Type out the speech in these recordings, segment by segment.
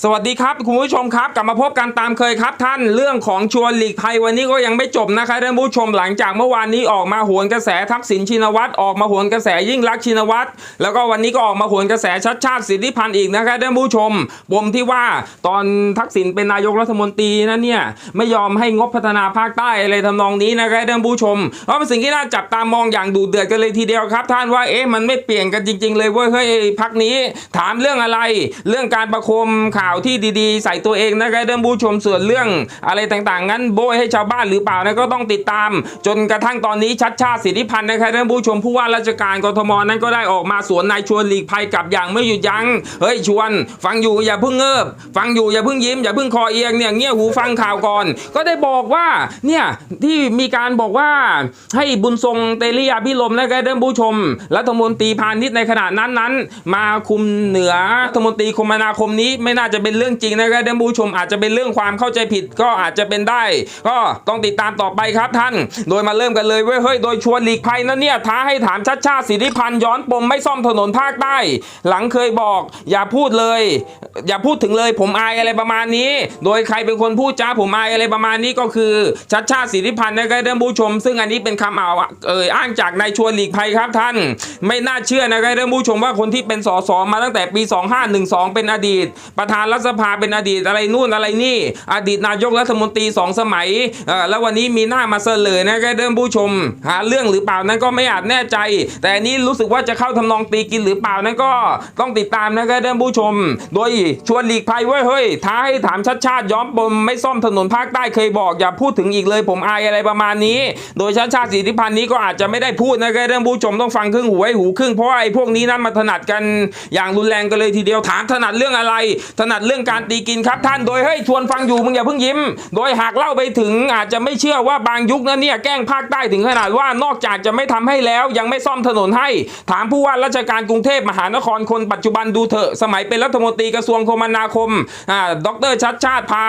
สวัสดีครับคุณผู้ชมครับ กลับมาพบกันตามเคยครับท่านเรื่องของชวนหลีกภัยวันนี้ก็ยังไม่จบนะครับท่านผู้ชมหลังจากเมื่อวานนี้ออกมาหวนกระแสทักษิณชินวัตรออกมาหวนกระแสยิ่งรักชินวัตรแล้วก็วันนี้ก็ออกมาหวนกระแสชัดชาติสิทธิพันธ์อีกนะครับท่านผู้ชมปมที่ว่าตอนทักษิณเป็นนายกรัฐมนตรีนั้นเนี่ยไม่ยอมให้งบพัฒนาภาคใต้อะไรทำนองนี้นะครับท่านผู้ชมเพราะเป็นสิ่งที่น่าจับตามองอย่างดูเดือดกันเลยทีเดียวครับ ท่านว่าเอ๊ะมันไม่เปลี่ยนกันจริง ๆ เลยเว้ยเฮ้ยพักนี้ถามเรื่องอะไร เรื่องการประคมข่าวที่ดีๆ ใส่ตัวเองนะครับท่านผู้ชมส่วนเรื่องอะไรต่างๆ งั้นโบยให้ชาวบ้านหรือเปล่านะก็ต้องติดตาม จนกระทั่งตอนนี้ชัดชาติสิทธิพันธ์นะครับท่านผู้ชมผู้ว่าราชการกทมนั้นก็ได้ออกมาสวนนายชวนหลีกภัยกับอย่างไม่หยุดยัง้งเฮ้ยชวน ฟังอยู่อย่าเพิ่งเงิบ ฟังอยู่อย่าเพิ่งยิ้มอย่าเพิ่งคอเอียงเนี่ยเงี้ยหูฟังข่าวก่อน ก็ได้บอกว่าเนี่ยที่มีการบอกว่าให้บุญทรงเตลียพิลมนะครับท่านผู้ชมรัฐมนตรีพาณิชย์ในขณะนั้นนั้นๆมาคุมเหนือรัฐมนตรีคมนาคมนี้ไม่น่าจะเป็นเรื่องจริงนะครับท่านผู้ชมอาจจะเป็นเรื่องความเข้าใจผิดก็อาจจะเป็นได้ ก็ต้องติดตามต่อไปครับท่าน โดยมาเริ่มกันเลยเว้ยเฮ้ยโดยชวนหลีกภัยนั้นเนี่ยท้าให้ถามชัดชาติสิทธิพันธ์ย้อนปมไม่ซ่อมถนนภาคใต้ หลังเคยบอก อย่าพูดเลย อย่าพูดถึงเลยผมอายอะไรประมาณนี้ โดยใครเป็นคนพูดจ้าผมอายอะไรประมาณนี้ก็คือชัดชาติสิทธิพันธ์นะครับท่านผู้ชม ซึ่งอันนี้เป็นคำเอาเอ่ยอ้างจากนายชวนหลีกภัยครับท่าน ไม่น่าเชื่อนะครับท่านผู้ชมว่าคนที่เป็นสสมาตั้งแต่ปี 2512 เป็นอดีตประธานรัฐสภาเป็นอดีตอะไรนู่นอะไรนี่ อดีตนายกรัฐมนตรีสองสมัยแล้ววันนี้มีหน้ามาเสลยนะครับท่านผู้ชม หาเรื่องหรือเปล่านั้นก็ไม่อาจแน่ใจ แต่อันนี้รู้สึกว่าจะเข้าทำนองตีกินหรือเปล่านั้นก็ต้องติดตามนะครับท่านผู้ชม โดยชวนหลีกภัยเว้ยเฮ้ยท้าให้ถามชัดชาติย้อมปมไม่ซ่อมถนนภาคใต้เคยบอก อย่าพูดถึงอีกเลยผมอายอะไรประมาณนี้ โดยชัดชาติสิทธิพันธ์นี้ก็อาจจะไม่ได้พูดนะครับท่านผู้ชมต้องฟังครึ่งหูไว้หูครึ่งเพราะไอ้พวกนี้นั้นมาถนัดกันอย่างรุนแรงกันเลยทีเดียวถามถนัดเรื่องอะไรถนัดเรื่องการตีกินครับท่านโดยเฮ้ชวนฟังอยู่มึงอย่าเพิ่งยิ้ม โดยหากเล่าไปถึงอาจจะไม่เชื่อว่าบางยุคนั้นเนี่ยแกล้งภาคใต้ถึงขนาดว่านอกจากจะไม่ทำให้แล้ว ยังไม่ซ่อมถนนให้ ถามผู้ว่าราชการกรุงเทพมหานครคนปัจจุบันดูเถอะ สมัยเป็นรัฐมนตรีกระทรวงคมนาคมอ่าดรชัดชาติพา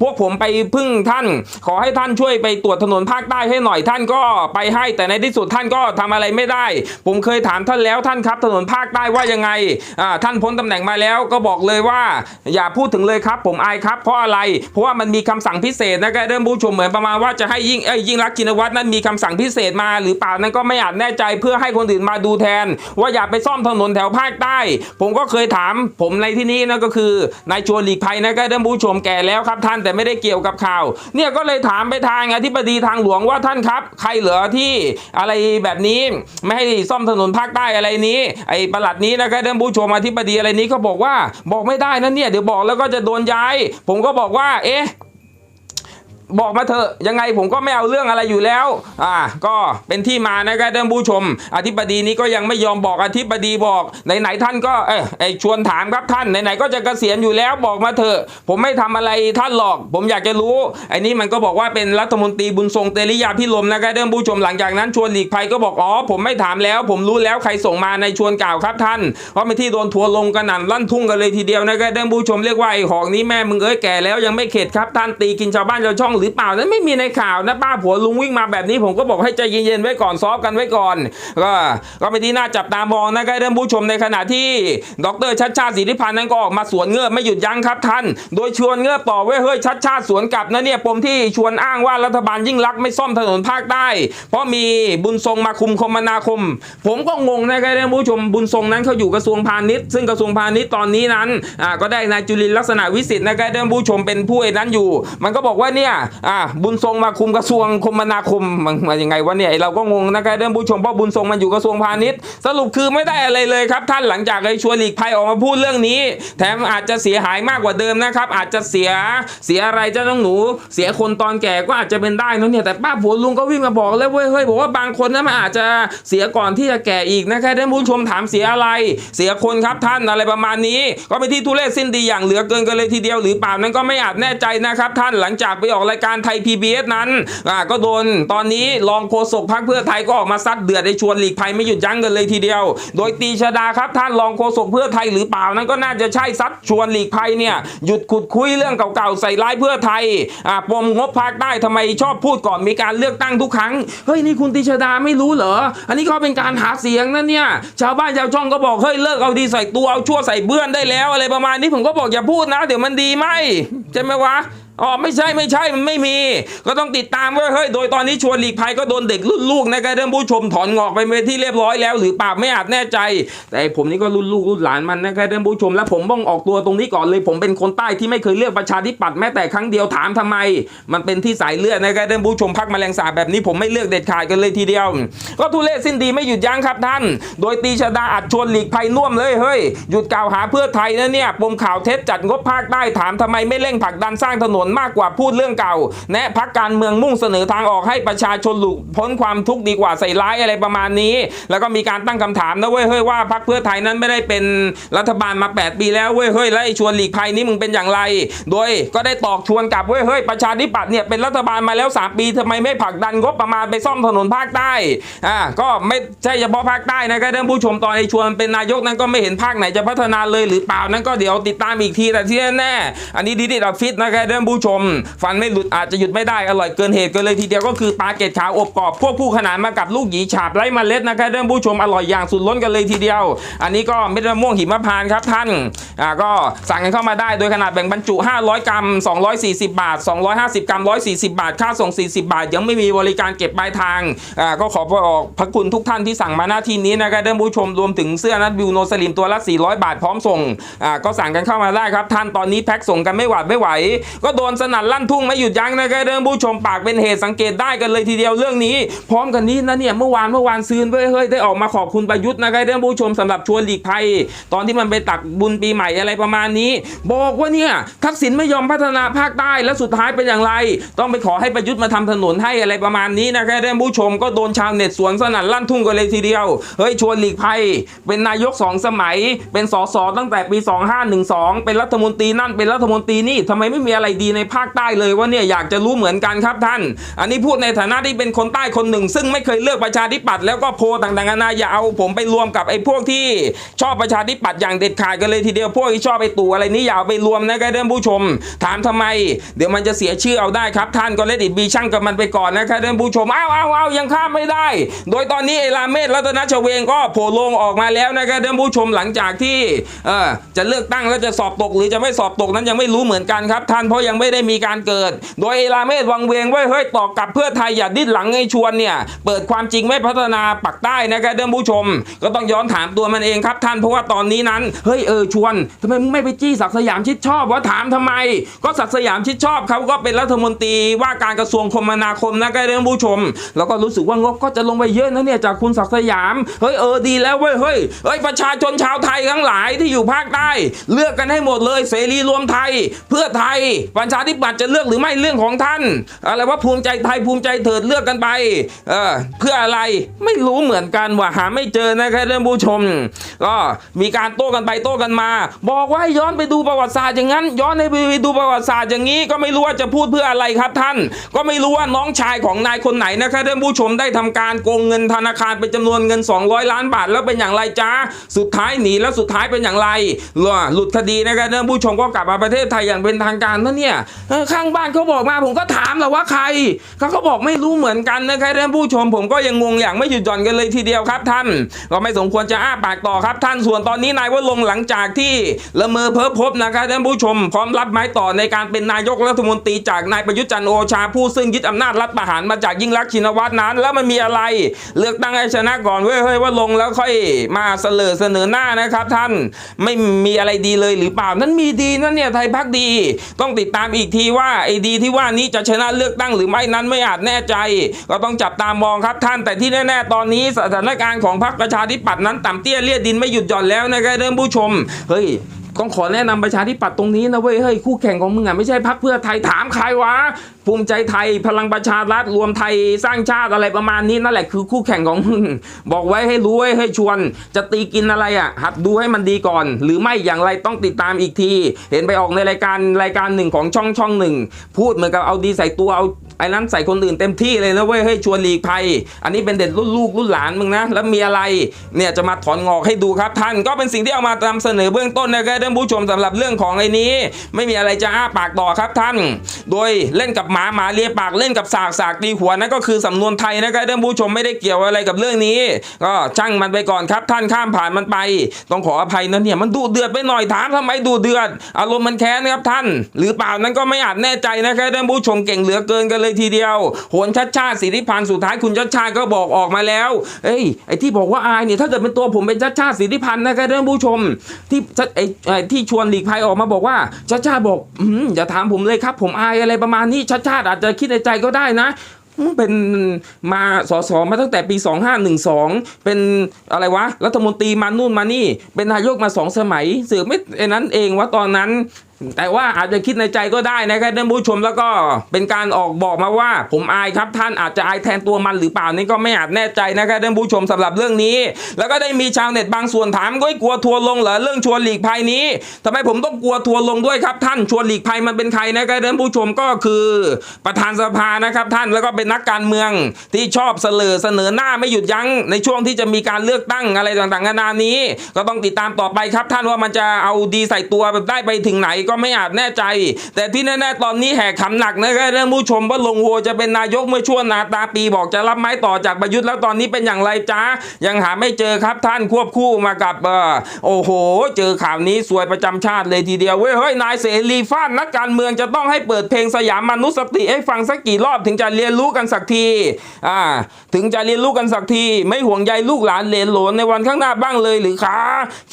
พวกผมไปพึ่งท่าน ขอให้ท่านช่วยไปตรวจถนนภาคใต้ให้หน่อยท่านก็ไปให้แต่ในที่สุดท่านก็ทำอะไรไม่ได้ ผมเคยถามท่านแล้วท่านครับ ถนนภาคใต้ว่ายังไงอ่าท่านพ้นตำแหน่งมาแล้วก็บอกเลยว่าอย่าพูดถึงเลยครับ ผมอายครับ เพราะอะไร เพราะว่ามันมีคำสั่งพิเศษนะครับเริ่มผู้ชมเหมือนประมาณว่าจะให้ยิ่งเอ้ยยิ่งรักษณ์ชินวัตรนั้นมีคำสั่งพิเศษมา หรือเปล่านั้นก็ไม่อาจแน่ใจเพื่อให้คนอื่นมาดูแทน ว่าอย่าไปซ่อมถนนแถวภาคใต้ ผมก็เคยถาม ผมในที่นี้นั่นก็คือนายชวนหลีกภัยนะครับเริ่มผู้ชมแก่แล้วครับท่านแต่ไม่ได้เกี่ยวกับข่าว เนี่ยก็เลยถามไปทางอธิบดีทางหลวงว่าท่านครับ ใครเหลือที่อะไรแบบนี้ไม่ให้ซ่อมถนนภาคใต้อะไรนี้ ไอ้ประหลัดนี้นะครับเริ่มผู้ชมอธิบดีอะไรนี้ก็บอกว่าบอกไม่ได้นะเนี่ยเดี๋ยวบอกแล้วก็จะโดนย้าย ผมก็บอกว่า เอ๊ะ บอกมาเถอะยังไงผมก็ไม่เอาเรื่องอะไรอยู่แล้ว อ่า ก็เป็นที่มานะครับท่านผู้ชม อธิบดีนี้ก็ยังไม่ยอมบอกอธิบดีบอกไหนๆท่านก็เออไอชวนถามครับท่านไหนๆก็จะเกษียณอยู่แล้วบอกมาเถอะ ผมไม่ทำอะไรท่านหรอก ผมอยากจะรู้ไอ้นี่มันก็บอกว่าเป็นรัฐมนตรีบุญทรงเตริยาพิรมนะครับท่านผู้ชมหลังจากนั้นชวนหลีกภัยก็บอกอ๋อผมไม่ถามแล้ว ผมรู้แล้วใครส่งมาในชวนกล่าวครับท่านเพราะเป็นที่โดนทัวร์ลงกันหน่ำลั่นทุ่งกันเลยทีเดียวนะครับท่านผู้ชมเรียกว่าไอ้หอกนี้แม่มึงเอ้ยแก่แล้วยังไม่เข็ดครับท่านตีกินชาวบ้านชาวช่องหรือเปล่านั้นไม่มีในข่าวนะป้าผัวลุงวิ่งมาแบบนี้ ผมก็บอกให้ใจเย็นๆไว้ก่อนซอฟกันไว้ก่อน ก็ก็เป็นที่น่าจับตามองนะครับท่านผู้ชมในขณะที่ ดรชัดชาติสิทธิพันธ์นั้นก็ออกมาสวนเงือบไม่หยุดยั้งครับท่าน โดยชวนเงือบต่อไว้เฮ้ยชัดชาติสวนกลับนะเนี่ยปมที่ชวนอ้างว่ารัฐบาลยิ่งรักไม่ซ่อมถนนภาคใต้ เพราะมีบุญทรงมาคุมคมนาคม ผมก็งงนะครับท่านผู้ชมบุญทรงนั้นเขาอยู่กระทรวงพาณิชย์ ซึ่งกระทรวงพาณิชย์ตอนนี้นั้นก็ได้นายจุลินลักษณะวิสิทธิ์นะครับท่านผู้ชมเป็นผู้ไอ้นั้นอยู่ มันก็บอกว่าเนี่ยอ่าบุญทรงมาคุมกระทรวงคมนาคมมันมายังไงวะเนี่ยเราก็งงนะครับท่านผู้ชมเพราะบุญทรงมันอยู่กระทรวงพาณิชย์ สรุปคือไม่ได้อะไรเลยครับ ท่านหลังจากไอ้ชวนหลีกภัยออกมาพูดเรื่องนี้ แถมอาจจะเสียหายมากกว่าเดิมนะครับ อาจจะเสียเสียอะไรเจ้าน้องหนู เสียคนตอนแก่ก็อาจจะเป็นได้นะเนี่ยแต่ป้าผัวลุงก็วิ่งมาบอกเลยเว้ยเฮ้ยบอกว่าบางคนนั้นมันอาจจะเสียก่อนที่จะแก่อีกนะครับท่านผู้ชมถามเสียอะไร เสียคนครับท่านอะไรประมาณนี้ ก็เป็นที่ทุเรศสิ้นดีอย่างเหลือเกินกันเลยทีเดียวหรือเปล่านั้นก็ไม่อาจแน่ใจนะครับ ท่านหลังจากไปออกรายการไทย PBS นั้นก็โดนตอนนี้รองโฆษกพรรคเพื่อไทยก็ออกมาซัดเดือดในชวนหลีกภัยไม่หยุดยั้งกันเลยทีเดียว โดยตีชดาครับท่านรองโฆษกเพื่อไทยหรือเปล่านั้นก็น่าจะใช่ซัดชวนหลีกภัยเนี่ยหยุดขุดคุยเรื่องเก่าๆใส่ร้ายเพื่อไทยปมงบภาคได้ทำไมชอบพูดก่อนมีการเลือกตั้งทุกครั้งเฮ้ยนี่คุณตีชดาไม่รู้เหรอ อันนี้ก็เป็นการหาเสียงนะเนี่ยชาวบ้านชาวช่องก็บอกเฮ้ยเลิกเอาดีใส่ตัวเอาชั่วใส่เบื้อนได้แล้วอะไรประมาณนี้ผมก็บอกอย่าพูดนะ เดี๋ยวมันดีไหมใช่ไหมวะ อ๋อไม่ใช่ไม่ใช่มันไม่มี ก็ต้องติดตามว้ยเฮ้ยโดยตอนนี้ชวนหลีกภัยก็โดนเด็กรุ่นลูกนะครับเรื่องผู้ชมถอนงอกไปเป็นที่เรียบร้อยแล้วหรือเปล่าไม่อาจแน่ใจ แต่ผมนี่ก็รุ่นลูกรุ่นหลานมันนะครับเรื่องผู้ชมและผมต้องออกตัวตรงนี้ก่อนเลย ผมเป็นคนใต้ที่ไม่เคยเลือกประชาธิปัตย์แม้แต่ครั้งเดียวถามทำไม มันเป็นที่สายเลือดนะครับเรื่องผู้ชมพักแมลงสาบแบบนี้ผมไม่เลือกเด็ดขาดกันเลยทีเดียว ก็ทุเรศสิ้นดีไม่หยุดยั้งครับท่าน โดยตีชดาอัดชวนหลีกภัยน่วมเลยเฮ้ยหยุดกล่าวหาเพื่อไทยนะเนี่ยปมข่าวเท็จจัดงบภาคใต้ถามทำไมไม่เร่งผลักดันสร้างถนนมากกว่าพูดเรื่องเก่า แนะพักการเมืองมุ่งเสนอทางออกให้ประชาชนหลุดพ้นความทุกข์ดีกว่าใส่ร้ายอะไรประมาณนี้ แล้วก็มีการตั้งคำถามนะเว้ยเฮ้ยว่าพักเพื่อไทยนั้นไม่ได้เป็นรัฐบาลมา 8 ปีแล้วเว้ยเฮ้ยแล้วไอ้ชวนหลีกภัยนี่มึงเป็นอย่างไร โดยก็ได้ตอกชวนกลับเว้ยเฮ้ยประชาธิปัตย์เนี่ยเป็นรัฐบาลมาแล้ว 3 ปีทำไมไม่ผลักดันงบประมาณไปซ่อมถนนภาคใต้อ่าก็ไม่ใช่เฉพาะภาคใต้นะครับท่านผู้ชมตอนไอ้ชวนเป็นนายกนั้นก็ไม่เห็นภาคไหนจะพัฒนาเลยหรือเปล่านั้นก็เดี๋ยวติดตามอีกทีแต่ที่แน่ๆอันนี้ดีดีดับฟิตนะครับท่านผู้ชม ฟันไม่หลุดอาจจะหยุดไม่ได้อร่อยเกินเหตุกันเลยทีเดียวก็คือปลาเกตขาวอบกรอบพวกผู้ขนานมากับลูกหยีฉาบไร้เมล็ดนะครับท่านผู้ชมอร่อยอย่างสุดล้นกันเลยทีเดียว อันนี้ก็เม็ดมะม่วงหิมพานครับท่านอ่าก็สั่งกันเข้ามาได้โดยขนาดแบ่งบรรจุ 500 กรัม 240 บาท 250 กรัม 140 บาท ค่าส่ง 40 บาท ยังไม่มีบริการเก็บปลายทางอ่าก็ขอบอกพระคุณทุกท่านที่สั่งมาหน้าที่นี้นะครับท่านผู้ชมรวมถึงเสื้อนัดวิวโนสลิมตัวละ400 บาทพร้อมส่งอ่าก็สั่งกันเข้ามาได้ครับท่านตอนนี้แพ็คส่งกันไม่หวาดไม่ไหว ก็โดนสนั่นลั่นทุ่งไม่หยุดยั้งนะครับท่านผู้ชมปากเป็นเหตุสังเกตได้กันเลยทีเดียวเรื่องนี้ พร้อมกันนี้นะเนี่ยเมื่อวานเมื่อวานซืนเว้ยเฮ้ยได้ออกมาขอบคุณประยุทธ์นะครับท่านผู้ชมสำหรับชวนหลีกภัย ตอนที่มันไปตักบุญปีใหม่อะไรประมาณนี้ บอกว่าเนี่ยทักษิณไม่ยอมพัฒนาภาคใต้แล้วสุดท้ายเป็นอย่างไร ต้องไปขอให้ประยุทธ์มาทำถนนให้อะไรประมาณนี้นะครับท่านผู้ชมก็โดนชาวเน็ตสวนสนั่นลั่นทุ่งกันเลยทีเดียวเฮ้ยชวนหลีกภัย เป็นนายกสองสมัย เป็นสสตั้งแต่ปี 2512 เป็นรัฐมนตรีนั่นเป็นรัฐมนตรีนี่ทำไมไม่มีอะไรดีในภาคใต้เลยว่าเนี่ยอยากจะรู้เหมือนกันครับท่าน อันนี้พูดในฐานะที่เป็นคนใต้คนหนึ่ง ซึ่งไม่เคยเลือกประชาธิปัตย์แล้วก็โพลต่างๆนานาอย่าเอาผมไปรวมกับไอ้พวกที่ชอบประชาธิปัตย์อย่างเด็ดขาดกันเลยทีเดียวพวกที่ชอบไปตู่อะไรนี้อย่าเอาไปรวมนะครับท่านผู้ชม ถามทำไม เดี๋ยวมันจะเสียชื่อเอาได้ครับ ท่านก็เลดิบีช่างกับมันไปก่อนนะครับท่านผู้ชมอ้าวอ้าวอ้าวยังข้ามไม่ได้ โดยตอนนี้ไอ้ราเมศรัตนชเวงก็โผล่ลงออกมาแล้วนะครับท่านผู้ชมหลังจากที่เออจะเลือกตั้งแล้วจะสอบตกหรือจะไม่สอบตกนั้นยังไม่รู้เหมือนกันครับท่านเพราะยังไม่ได้มีการเกิด โดยไอ้ราเมศวังเวงไว้ยเฮ้ยตอกกลับเพื่อไทยอย่าดิ้นหลังไอ้ชวนเนี่ยเปิดความจริงไม่พัฒนาปักใต้นะครับท่านผู้ชม ก็ต้องย้อนถามตัวมันเองครับท่านเพราะว่าตอนนี้นั้นเฮ้ยเออชวนทำไมมึงไม่ไปจี้ศักสยามชิดชอบวะถามทำไม ก็ศักสยามชิดชอบเขาก็เป็นรัฐมนตรีว่าการกระทรวงคมนาคมนะครับท่านผู้ชม แล้วก็รู้สึกว่างบก็จะลงไปเยอะนะเนี่ยจากคุณศักสยามเฮ้ยเออดีแล้วเว้ยเฮ้ยเฮ้ยประชาชนชาวไทยทั้งหลายที่อยู่ภาคใต้ เลือกกันให้หมดเลยเสรีรวมไทย เพื่อไทยประชาธิปัตย์จะเลือกหรือไม่เรื่องของท่าน อะไรว่าภูมิใจไทยภูมิใจเถิดเลือกกันไปเออเพื่ออะไรไม่รู้เหมือนกันว่าหาไม่เจอนะครับท่านผู้ชม ก็มีการโต้กันไปโต้กันมา บอกว่าย้อนไปดูประวัติศาสตร์อย่างนั้น ย้อนไปดูประวัติศาสตร์อย่างนี้ ก็ไม่รู้ว่าจะพูดเพื่ออะไรครับท่าน ก็ไม่รู้ว่าน้องชายของนายคนไหนนะครับท่านผู้ชมได้ทำการโกงเงินธนาคารเป็นจำนวนเงิน 200 ล้านบาทแล้วเป็นอย่างไรจ้าสุดท้ายหนีแล้วสุดท้ายเป็นอย่างไรหลุดคดีนะครับท่านผู้ชมก็กลับมาประเทศไทยอย่างเป็นทางการนะเนี่ยข้างบ้านเขาบอกมาผมก็ถามและว่าใครเขาก็บอกไม่รู้เหมือนกันนะครับท่านผู้ชมผมก็ยังงงอย่างไม่หยุดหย่อนกันเลยทีเดียวครับท่าน ก็ไม่สมควรจะอ้าปากต่อครับท่านส่วนตอนนี้นายวรงค์หลังจากที่ละเมอเพ้อพบนะครับท่านผู้ชม พร้อมรับไม้ต่อในการเป็นนายกรัฐมนตรีจากนายประยุทธ์จันโอชาผู้ซึ่งยึดอำนาจรัฐประหารมาจากยิ่งรักชินวัตรนั้น แล้วมันมีอะไร เลือกตั้งให้ชนะก่อนเว้ยเฮ้ยว่าลงแล้วค่อยมาเสลอเสนอหน้านะครับ ท่านไม่มีอะไรดีเลยหรือเปล่านั้นมีดีนั่นเนี่ยไทยพักดีต้องติดตามามอีกทีว่าไอ้ดีที่ว่านี้จะชนะเลือกตั้งหรือไม่นั้นไม่อาจแน่ใจ ก็ต้องจับตามองครับท่านแต่ที่แน่ๆตอนนี้สถานการณ์ของพรรคประชาธิปัตย์นั้นต่ำเตี้ยเลียดินไม่หยุดหย่อนแล้วนะครับเริ่มผู้ชมเฮ้ย ต้องขอแนะนำประชาธิปัตย์ตรงนี้นะเว้ยเฮ้ยคู่แข่งของมึงอะไม่ใช่พักเพื่อไทยถามใครวะภูมิใจไทยพลังประชารัฐรวมไทยสร้างชาติอะไรประมาณนี้นั่นแหละคือคู่แข่งของมึงบอกไว้ให้รู้ไว้ให้ชวน จะตีกินอะไรอะ หัดดูให้มันดีก่อน หรือไม่อย่างไรต้องติดตามอีกที เห็นไปออกในรายการรายการหนึ่งของช่องช่องหนึ่งพูดเหมือนกับเอาดีใส่ตัวเอา ไอ้นั้นใส่คนอื่นเต็มที่เลยนะเว้ยให้ยชวนหลีกภัย อันนี้เป็นเด็ดรุ่นลูกรุ่นหลานมึงนะ แล้วมีอะไรเนี่ยจะมาถอนงอกให้ดูครับท่านก็เป็นสิ่งที่เอามานำเสนอเบื้องต้นนะครับท่านผู้ชมสำหรับเรื่องของไอ้นี้ ไม่มีอะไรจะอ้าปากต่อครับท่าน โดยเล่นกับหมาหมาเลียปากเล่นกับสากสากตีหัวนั่นก็คือสำนวนไทยนะครับท่านผู้ชมไม่ได้เกี่ยวอะไรกับเรื่องนี้ ก็ช่างมันไปก่อนครับท่านข้ามผ่านมันไป ต้องขออภัยนะเนี่ยมันดูเดือดไปหน่อยถามทำไมดูเดือด อารมณ์มันแค้นครับท่าน หรือเปล่านั้นก็ไม่อาจแน่ใจนะครับท่านผู้ชมเก่งเหลือเกินกันเลยทีเดียวโหนชัดชาติสิริพันธ์สุดท้ายคุณชัดชาติก็บอกออกมาแล้ว เอ้ยไอ้ที่บอกว่าอายเนี่ยถ้าเกิดเป็นตัวผมเป็นชัดชาติสิริพันธ์นะครับท่านผู้ชม ที่ชัดไอ้ไอที่ชวนหลีกภัยออกมาบอกว่าชัดชาติบอกอืมอย่าถามผมเลยครับ ผมอายอะไรประมาณนี้ชัดชาติอาจจะคิดในใจก็ได้นะเป็นมาสสมาตั้งแต่ปี 2512 เป็นอะไรวะ รัฐมนตรีมานู่นมานี่ เป็นนายกมาสองสมัย เสือไม่ไอ้นั้นเองว่าตอนนั้น แต่ว่าอาจจะคิดในใจก็ได้นะครับท่านผู้ชมแล้วก็เป็นการออกบอกมาว่า ผมอายครับท่านอาจจะอายแทนตัวมันหรือเปล่านี่ก็ไม่อาจแน่ใจนะครับท่านผู้ชมสำหรับเรื่องนี้ แล้วก็ได้มีชาวเน็ตบางส่วนถามก็กลัวทัวร์ลงเหรอเรื่องชวนหลีกภัยนี้ทำไมผมต้องกลัวทัวร์ลงด้วยครับท่านชวนหลีกภัยมันเป็นใครนะครับท่านผู้ชมก็คือประธานสภานะครับท่านแล้วก็เป็นนักการเมืองที่ชอบเสลอเสนอหน้าไม่หยุดยั้งในช่วงที่จะมีการเลือกตั้งอะไรต่างๆนานานี้ ก็ต้องติดตามต่อไปครับท่านว่ามันจะเอาดีใส่ตัวแบบได้ไปถึงไหนก็็ไม่อาจแน่ใจ แต่ที่แน่ๆตอนนี้แหกขำหนักนะครับท่านผู้ชมว่าลงโหวจะเป็นนายกเมื่อช่วงนาตาปีบอกจะรับไม้ต่อจากประยุทธ์แล้วตอนนี้เป็นอย่างไรจ้ายังหาไม่เจอครับท่านควบคู่มากับเออโอ้โห เจอข่าวนี้สวยประจำชาติเลยทีเดียวเว้ยเฮ้ยนายเสรีฟานนักการเมืองจะต้องให้เปิดเพลงสยามมนุษย์สติให้ฟังสักกี่รอบถึงจะเรียนรู้กันสักทีอ่าถึงจะเรียนรู้กันสักที ไม่ห่วงใยลูกหลานเหลนหลนในวันข้างหน้าบ้างเลยหรือคะ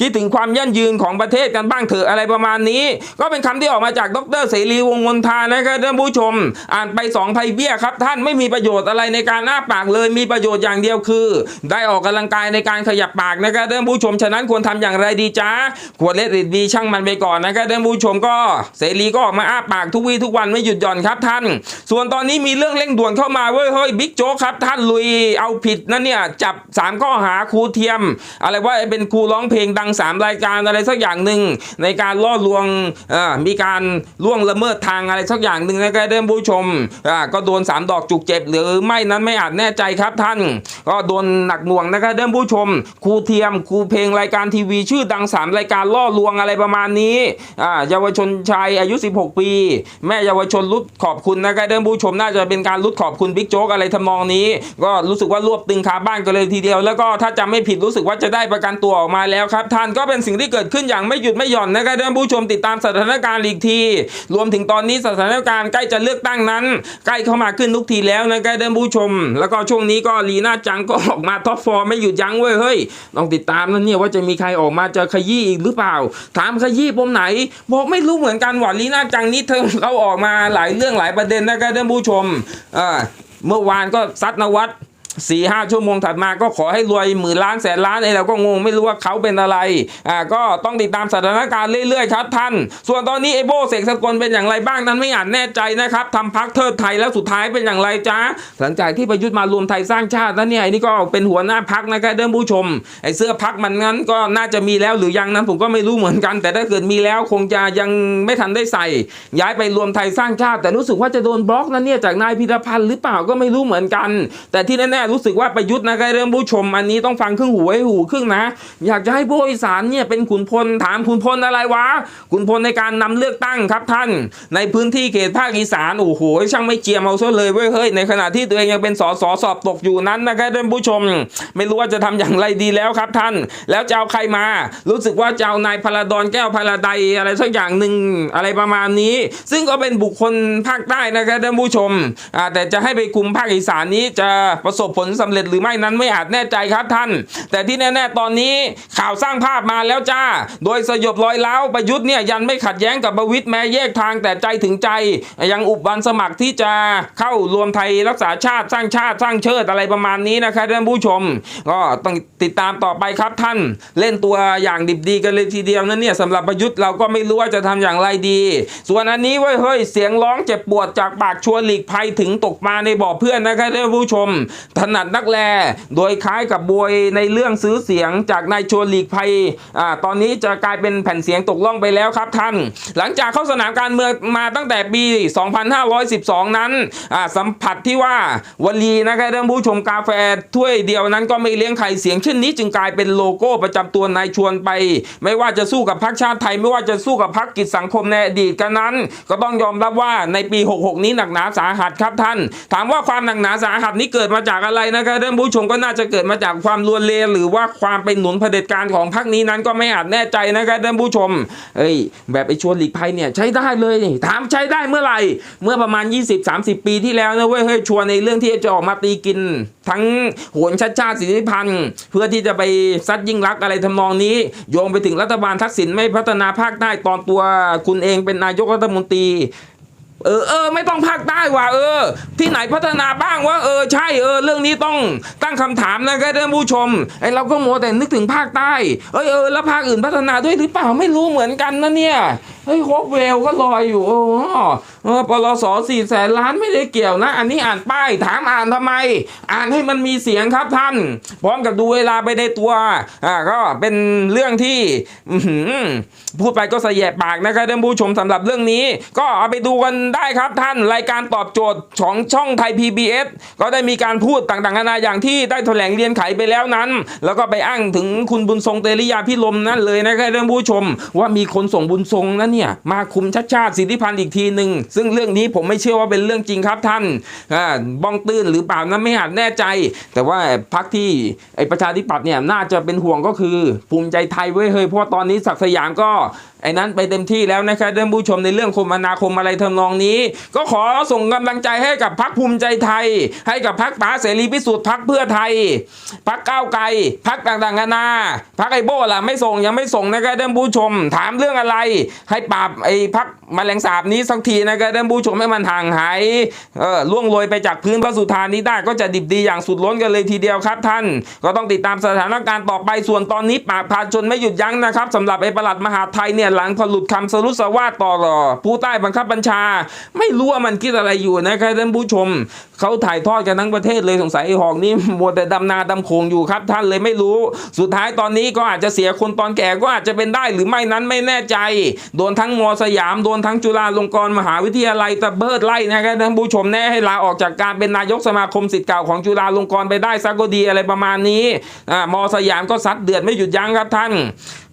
คิดถึงความยั่งยืนของประเทศกันบ้างเถอะอะไรประมาณนี้ก็เป็นคำที่ออกมาจากดรเสรีวงมนทานะครับท่านผู้ชม อ่านไปสองไพเบี้ยครับ ท่านไม่มีประโยชน์อะไรในการอ้าปากเลยมีประโยชน์อย่างเดียวคือ ได้ออกกำลังกายในการขยับปากนะครับท่านผู้ชมฉะนั้นควรทำอย่างไรดีจ้าขวดเล็ดริดดีช่างมันไปก่อนนะครับท่านผู้ชมก็เสรีก็ออกมาอ้าปากทุกวี่ทุกวันไม่หยุดหย่อนครับท่าน ส่วนตอนนี้มีเรื่องเร่งด่วนเข้ามาเว้ยเฮ้ยบิ๊กโจ๊กครับ ท่านลุยเอาผิดนั่นเนี่ยจับสามข้อหาครูเทียม อะไรว่าเป็นครูร้องเพลงดังสามรายการอะไรสักอย่างหนึ่งในการล่อลวงมีการล่วงละเมิดทางอะไรสักอย่างหนึ่งนะครับท่านผู้ชมก็โดนสามดอกจุกเจ็บ หรือไม่นั้นไม่อาจแน่ใจครับท่าน ก็โดนหนักหน่วงนะครับท่านผู้ชมครูเทียมครูเพลงรายการทีวีชื่อดังสามรายการล่อลวงอะไรประมาณนี้เยาวชนชายอายุ 16 ปี แม่เยาวชนรุดขอบคุณนะครับท่านผู้ชมน่าจะเป็นการรุดขอบคุณบิ๊กโจ๊กอะไรทำนองนี้ ก็รู้สึกว่ารวบตึงคาบ้านกันเลยทีเดียว แล้วก็ถ้าจำไม่ผิดรู้สึกว่าจะได้ประกันตัวออกมาแล้วครับ ท่านก็เป็นสิ่งที่เกิดขึ้นอย่างไม่หยุดไม่หย่อนนะครับท่านผู้ชมติดตามสถานถานการณ์อีกที รวมถึงตอนนี้สถานการณ์ใกล้จะเลือกตั้งนั้น ใกล้เข้ามาขึ้นทุกทีแล้วนะครับท่านผู้ชม แล้วก็ช่วงนี้ก็ลีน่าจังก็ออกมาท็อปฟอร์มไม่หยุดยั้งเว้ยเฮ้ยต้องติดตามนะเนี่ยว่าจะมีใครออกมาจะขยี้อีกหรือเปล่า ถามขยี้ปมไหนบอกไม่รู้เหมือนกันว่าลีน่าจังนี่เธอเขาออกมาหลายเรื่องหลายประเด็นนะครับท่านผู้ชมเมื่อวานก็ซัดนวัด สี่ห้าชั่วโมงถัดมาก็ขอให้รวยหมื่นล้านแสนล้านไอ้เราก็งงไม่รู้ว่าเขาเป็นอะไรอ่าก็ต้องติดตามสถานการณ์เรื่อยๆครับท่าน ส่วนตอนนี้ไอโบเสกสกลเป็นอย่างไรบ้างนั้นไม่อาจแน่ใจนะครับทำพักเทิดไทยแล้วสุดท้ายเป็นอย่างไรจ้าหลังจากที่ประยุทธ์มารวมไทยสร้างชาติแล้วเนี่ยไอ้นี่ก็เป็นหัวหน้าพักนะครับเดิมผู้ชมไอ้เสื้อพักมันงั้นก็น่าจะมีแล้วหรือยังนั้นผมก็ไม่รู้เหมือนกัน แต่ถ้าเกิดมีแล้วคงจะยังไม่ทันได้ใส่ ย้ายไปรวมไทยสร้างชาติ แต่รู้สึกว่าจะโดนบล็อกนะเนี่ยจากนายพิรพันธ์หรือเปล่าก็ไม่รู้เหมือนกัน แต่ที่แน่รู้สึกว่าประยุทธ์นะครับเริ่มผู้ชมอันนี้ต้องฟังครึ่งหูให้หูครึ่งนะ อยากจะให้ผู้อีสานเนี่ยเป็นขุนพลถามขุนพลอะไรวะขุนพลในการนำเลือกตั้งครับท่าน ในพื้นที่เขตภาคอีสานโอ้โหช่างไม่เจียมเอาซะเลยเว้ยเฮ้ยในขณะที่ตัวเองยังเป็นสสสอบตกอยู่นั้นนะครับเริ่มผู้ชม ไม่รู้ว่าจะทำอย่างไรดีแล้วครับท่าน แล้วจะเอาใครมา รู้สึกว่าจะเอานายพลาดอนแก้วพลาไดอะไรสักอย่างหนึ่งอะไรประมาณนี้ ซึ่งก็เป็นบุคคลภาคใต้นะครับท่านผู้ชมแต่จะให้ไปคุมภาคอีสานนี้จะประสบผลสำเร็จหรือไม่นั้นไม่อาจแน่ใจครับท่าน แต่ที่แน่ๆตอนนี้ข่าวสร้างภาพมาแล้วจ้า โดยสยบรอยเล้าประยุทธ์เนี่ยยันไม่ขัดแย้งกับประวิตย์แม้แยกทางแต่ใจถึงใจ ยังอุบวันสมัครที่จะเข้ารวมไทยรักษาชาติสร้างชาติสร้างเชิดอะไรประมาณนี้นะครับท่านผู้ชม ก็ต้องติดตามต่อไปครับท่าน เล่นตัวอย่างดิบดีกันเลยทีเดียวนะเนี่ยสำหรับประยุทธ์เราก็ไม่รู้ว่าจะทำอย่างไรดี ส่วนอันนี้เว้ยเฮ้ยเสียงร้องเจ็บปวดจากปากชวนหลีกภัยถึงตกมาในบ่อเพื่อนนะครับท่านผู้ชมถนัดนักแลโดยคล้ายกับบวยในเรื่องซื้อเสียงจากนายชวนหลีกภัยอ่าตอนนี้จะกลายเป็นแผ่นเสียงตกล่องไปแล้วครับท่าน หลังจากเข้าสนามการเมืองมาตั้งแต่ปี 2512 นั้นอ่าสัมผัสที่ว่าวลีนะครับท่านผู้ชมกาแฟถ้วยเดียวนั้นก็ไม่เลี้ยงใครเสียงเช่นนี้จึงกลายเป็นโลโก้ประจำตัวนายชวนไป ไม่ว่าจะสู้กับพรรคชาติไทย ไม่ว่าจะสู้กับพรรคกิจสังคมในอดีตกันนั้น ก็ต้องยอมรับว่าในปี 66 นี้หนักหนาสาหัสครับท่าน ถามว่าความหนักหนาสาหัสนี้เกิดมาจากอะไรไรนะครับท่านผู้ชมก็น่าจะเกิดมาจากความลวนเลหรือว่าความเป็นหนุนเผด็จการของพรรคนี้นั้นก็ไม่อาจแน่ใจนะครับท่านผู้ชมเอ้ยแบบไอ้ชวนหลีกภัยเนี่ยใช้ได้เลยนี่ถามใช้ได้เมื่อไหร่ เมื่อประมาณ 20-30 ปีที่แล้วนะเว้ยเฮ้ยชวนในเรื่องที่จะออกมาตีกิน ทั้งโหนชัดชาติสิทธิพันธ์เพื่อที่จะไปซัดยิ่งรักอะไรทำนองนี้ โยงไปถึงรัฐบาลทักษิณไม่พัฒนาภาคใต้ตอนตัวคุณเองเป็นนายกรัฐมนตรี เออเออไม่ต้องภาคใต้ว่ะเออ ที่ไหนพัฒนาบ้างว่าเออใช่เออเรื่องนี้ต้องตั้งคำถามนะครับท่านผู้ชมไอเราก็มัวแต่นึกถึงภาคใต้เออเออแล้วภาคอื่นพัฒนาด้วยหรือเปล่าไม่รู้เหมือนกันนะเนี่ยเฮ้ยโคบเวลก็ลอยอยู่โอ้เออปลสสี่แสนล้านไม่ได้เกี่ยวนะ อันนี้อ่านป้ายถามอ่านทำไม อ่านให้มันมีเสียงครับท่าน พร้อมกับดูเวลาไปในตัว อ่าก็เป็นเรื่องที่พูดไปก็เสียบปากนะครับท่านผู้ชมสำหรับเรื่องนี้ ก็เอาไปดูกันได้ครับท่านรายการตอบโจทย์ของช่องไทย PBS ก็ได้มีการพูดต่างๆนานาอย่างที่ได้แถลงเรียนไขไปแล้วนั้น แล้วก็ไปอ้างถึงคุณบุญทรงเตริยาพิลมนั่นเลยนะครับท่านผู้ชม ว่ามีคนส่งบุญทรงนั้นเนี่ยมาคุมชัดชาติสิทธิพันธ์อีกทีหนึ่งซึ่งเรื่องนี้ผมไม่เชื่อว่าเป็นเรื่องจริงครับท่านบ้องตื้นหรือเปล่านั้นไม่อาจแน่ใจ แต่ว่าพักที่ไอประชาธิปัตย์เนี่ยน่าจะเป็นห่วงก็คือ ภูมิใจไทยเว้ยเฮ้ยเพราะตอนนี้ศักสยามก็ ไอ้นั้นไปเต็มที่แล้วนะครับท่านผู้ชมในเรื่องคมนาคมอะไรทำนองนี้ ก็ขอส่งกำลังใจให้กับพักภูมิใจไทย ให้กับพักป๋าเสรีพิสุทธิ์พักเพื่อไทย พักก้าวไกลพักต่างๆนานาพักไอโบล่ะไม่ส่งยังไม่ส่งนะครับท่านผู้ชม ถามเรื่องอะไร ให้ปราบไอ้พักแมลงสาบนี้สักทีนะครับท่านผู้ชมให้มันห่างหายเออล่วงโรยไปจากพื้นพระสุธานี้ได้ก็จะดิบดีอย่างสุดล้นกันเลยทีเดียวครับท่าน ก็ต้องติดตามสถานการณ์ต่อไปส่วนตอนนี้ปาบพาชนไม่หยุดยั้งนะครับสำหรับไอ้ประหลัดมหาไทยเนี่ยหลังพอหลุดคำสรุปสวาสต่อรอผู้ใต้บังคับบัญชา ไม่รู้ว่ามันคิดอะไรอยู่นะครับท่านผู้ชม เขาถ่ายทอดกันทั้งประเทศเลยสงสัยไอ้หอกนี่มัวแต่ดำนาดำโขงอยู่ครับ ท่านเลยไม่รู้ สุดท้ายตอนนี้ก็อาจจะเสียคนตอนแก่ก็อาจจะเป็นได้หรือไม่นั้นไม่แน่ใจ โดนทั้งมอสยามโดนทั้งจุฬาลงกรณ์มหาวิทยาลัยตะเบิดไล่นะครับท่านผู้ชมแน่ให้ลาออกจากการเป็นนายกสมาคมสิทธิ์เก่าของจุฬาลงกรณ์ไปได้สักก็ดีอะไรประมาณนี้อ่ามอสยามก็ซัดเดือดไม่หยุดยั้งครับท่าน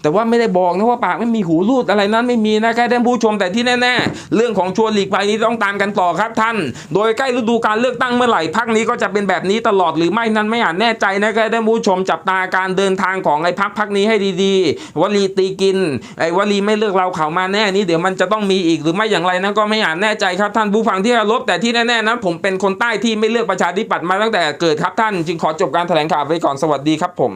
แต่ว่าไม่ได้บอกนะว่าปากไม่มีหูรูดอะไรนั้นไม่มีนะครับท่านผู้ชมแต่ที่แน่ ๆ เรื่องของชวนหลีกภัยนี้ต้องตามกันต่อครับท่าน โดยใกล้ฤดูการเลือกตั้งเมื่อไหร่พักนี้ก็จะเป็นแบบนี้ตลอดหรือไม่นั้นไม่อาจแน่ใจนะครับท่านผู้ชมจับตาการเดินทางของไอ้พักพักนี้ให้ดีๆวลีตีกินไอ้วลีไม่เลือกเราเขามาแน่นี้เดี๋ยวมันจะต้องมีอีกหรือไม่อย่างไรนั้นก็ไม่อาจแน่ใจครับท่านผู้ฟังที่เคารพแต่ที่แน่ๆนั้นผมเป็นคนใต้ที่ไม่เลือกประชาธิปัตย์มาตั้งแต่เกิดครับท่าน จึงขอจบการแถลงข่าวไปก่อนสวัสดีครับผม